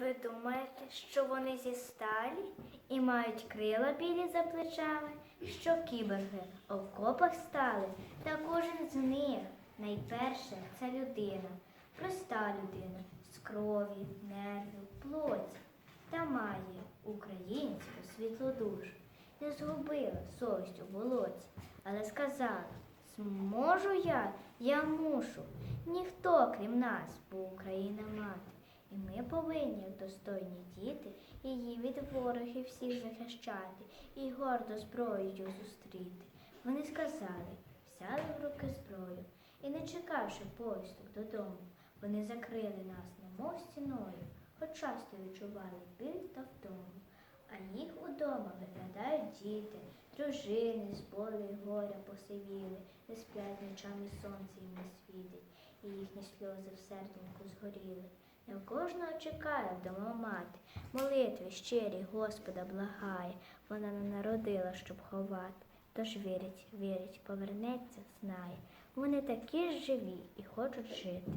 Ви думаєте, що вони зі сталі і мають крила білі за плечами, що кіберги в окопах стали, та кожен з них найперше це людина, проста людина з крові, нервів, плоті, та має українську світлу душу. Не згубила совість у болоті, але сказала, зможу я, я мушу. Ніхто, крім нас, бо Україна мати. І ми повинні, як достойні діти, її від ворогів всіх захищати і гордо зброєю зустріти. Вони сказали, взяли в руки зброю, і, не чекавши поїздок додому, вони закрили нас, немов стіною, хоч часто відчували біль та втому. А їх удома виглядають діти, дружини, з болю й горя посивіли, не сплять ночами сонце їм не світить, і їхні сльози в серденьку згоріли. Не кожного чекає вдома мати, молитви щирі Господа благає, вона не народила, щоб ховати. Тож вірить, вірить, повернеться, знає. Вони такі ж живі і хочуть жити.